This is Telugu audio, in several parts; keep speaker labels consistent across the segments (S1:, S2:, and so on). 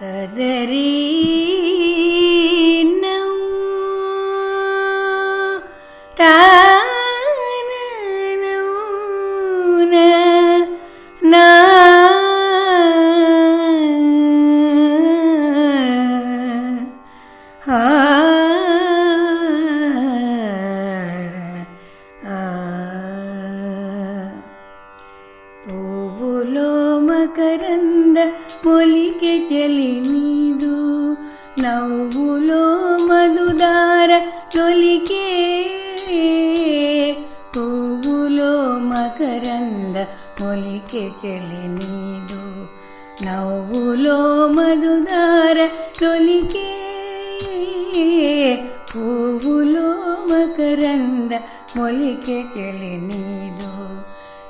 S1: तदरीनौ न నవ్వులో మధుదార తొలికే. పువ్వులో మకరంద పొలికె చెలి నీదు నవ్వులో మధుదార తొలికే. పువ్వులో మకరంద మొలికె చెలి నీదు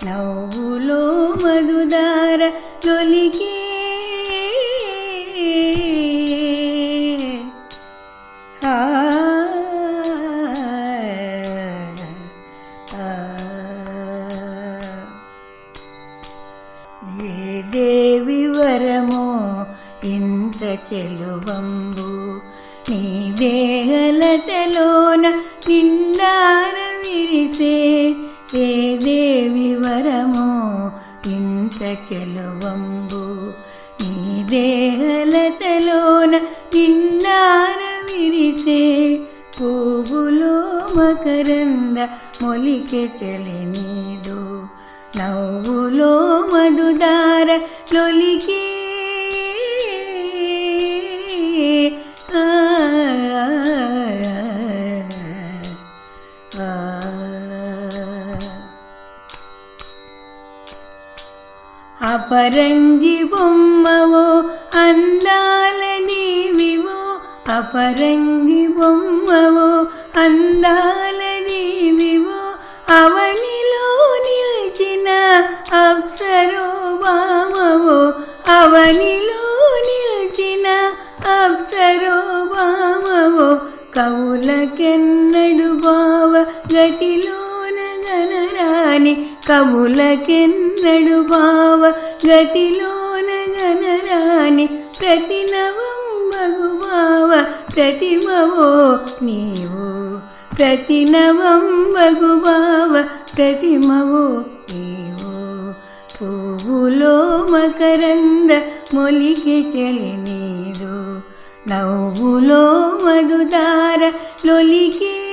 S1: నవ్వులో మధుదార తొలికే. ఏ దేవి వరమో ఇంత చెలువంబు నీ దేహలతలోన నిండార విరిసే ఏ దేవి వరమో ఇంత చెలువంబు నీ దేహలతలోన నిండార విరిసే పువ్వులో మకరంద మొలికె చెలి నీదు. నవ్వులో మధుదార లొలికే అపరంజి బొమ్మవో అందాల నీవివో అపరంగి బొమ్మవో అందాల దేవివో అవనిలో నిల్చిన అప్సరో బామవో అవనిలో నిల్చిన అప్సరో బామవో కవులకెన్నడు బావ గతిలోన గనరాని కవులకెన్నడు బావ గతిలోన గనరాని ప్రతి నవం ప్రతిమవో నీవు ప్రతి నవం మగు ప్రతిమవో నీవు. పువ్వులో మకరంద మొలికి చెలి నీరు నవ్వులో మధుదార లొలికే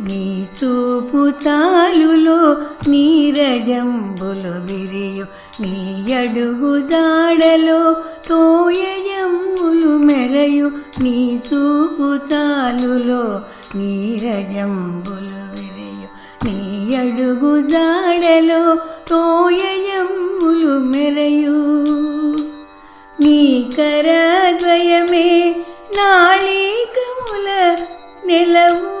S1: నీ చూపు చాలులో నీరజంబులు విరియు. నీ అడుగు దాడలో తోయజంబులు మెరయు. నీ చూపు చాలులో నీరజంబులు విరియు. నీ అడుగు దాడలో తోయజంబులు మెరయు. నీ కరద్వయమే నాళికముల నిలవు.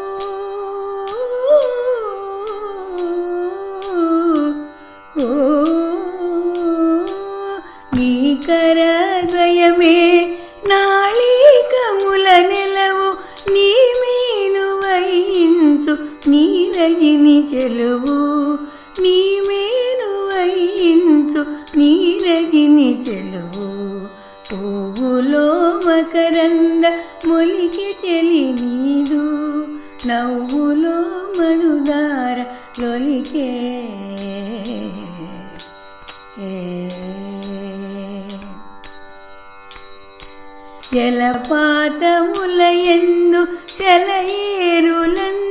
S1: రజిని చెలువు నీ మేను వహించు నీ చెలువు. పువ్వులో మకరంద మొలికి చెలి నీదు నవ్వులో మనుదార లొలికే. జలపాతముల ఎందు సెలయేరులందు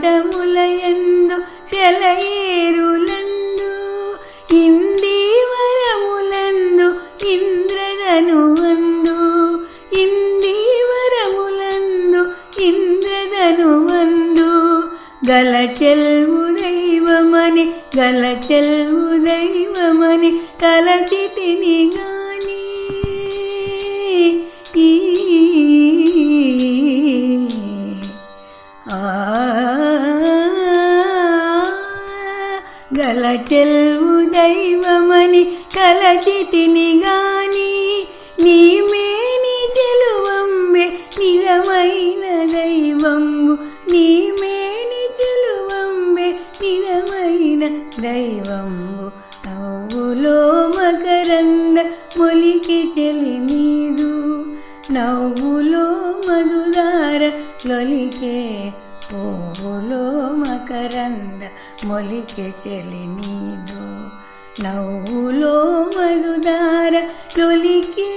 S1: జలపాతములయందు సెలయేరులందు ఇందీవరములందు ఇంద్రదను వందు ఇందీవరములందు ఇంద్రదను వందు గల చెల్వు దైవమని గల చెల్వు దైవమని తలచితిని గాని ఆ గల చెల్వు దైవమని కలచితిని గాని నీ మకరంద మొలికె చెలి నీదు నవ్వులో మధుదార తొలికే